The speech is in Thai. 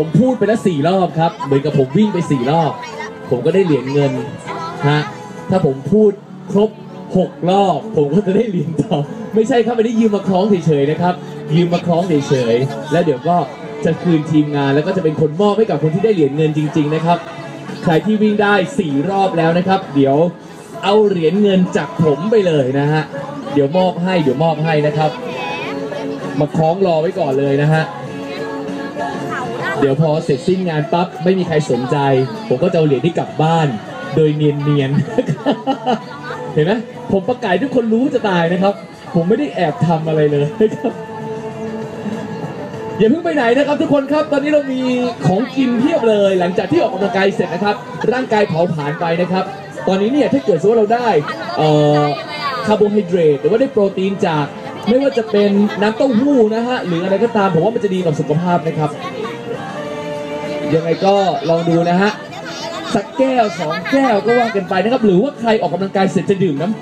ผมพูดไปแล้วสี่รอบครับ เหมือนกับผมวิ่งไปสี่รอบ ผมก็ได้เหรียญเงินฮะถ้าผมพูดครบหกรอบผมก็จะได้เหรียญทองไม่ใช่ครับไม่ได้ยืมมาคล้องเฉยๆนะครับ ยืมมาคล้องเฉยๆแล้วเดี๋ยวก็จะคืนทีมงาน แล้วก็จะเป็นคนมอบให้กับคนที่ได้เหรียญเงินจริง ๆ นะครับใครที่วิ่งได้สี่รอบแล้วนะครับ เดี๋ยวเอาเหรียญเงินจากผมไปเลยนะฮะเดี๋ยวมอบให้เดี๋ยวมอบให้นะครับ มาคล้องรอไว้ก่อนเลยนะฮะ เดี๋ยวพอเสร็จสิ้นงานปั๊บไม่มีใครสนใจ ผมก็จะเอาเหรียญที่กลับบ้าน โดยเนียนๆ เห็นไหมผมประกาศทุกคนรู้จะตายนะครับ ผมไม่ได้แอบทำอะไรเลยนะครับอย่าเพิ่งไปไหนนะครับทุกคนครับ ตอนนี้เรามีของกินเพียบเลย หลังจากที่ออกกำลังกายเสร็จนะครับ ร่างกายเผาผลาญไปนะครับ ตอนนี้เนี่ยถ้าเกิดสมมติว่าเราได้คาร์โบไฮเดรตหรือว่าได้โปรตีนจาก ไม่ว่าจะเป็นน้ำเต้าหู้นะฮะหรืออะไรก็ตามผมว่ามันจะดีต่อสุขภาพนะครับ ยังไงก็ลองดูนะฮะสักแก้วสองแก้วก็ว่ากันไปนะครับ หรือว่าใครออกกำลังกายเสร็จจะดื่มน้ำ